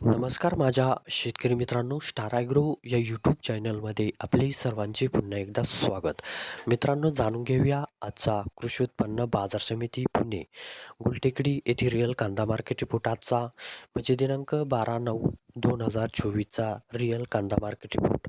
नमस्कार माझ्या शेतकरी मित्रांनो स्टार ॲग्रो या यूट्यूब चॅनलमध्ये आपले सर्वांचे पुन्हा एकदा स्वागत. मित्रांनो जाणून घेऊया आजचा कृषी उत्पन्न बाजार समिती पुणे गुलटेकडी येथे रिअल कांदा मार्केट रिपोर्ट आजचा. म्हणजे दिनांक बारा नऊ दोन हजार चोवीसचा रिअल कांदा मार्केट रिपोर्ट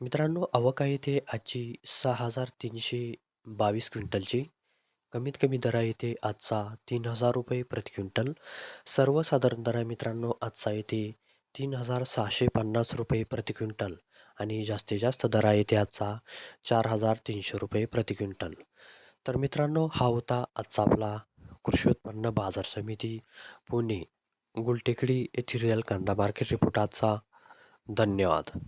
मित्रांनो अवका येथे आजची सहा हजार तीनशे बावीस क्विंटलची. कमीत कमी दर आहे आजचा तीन हजार रुपये प्रति क्विंटल. सर्वसाधारण दर आहे मित्रांनो आजचा येते तीन हजार सहाशे पन्नास रुपये प्रति क्विंटल. आणि जास्तीत जास्त दर आहे आजचा चार हजार तीनशे रुपये प्रति क्विंटल. तर मित्रांनो हा होता आजचा आपला कृषी उत्पन्न बाजार समिती पुणे गुलटेकडी येथील रिअल कांदा मार्केट रिपोर्ट. आजचा धन्यवाद.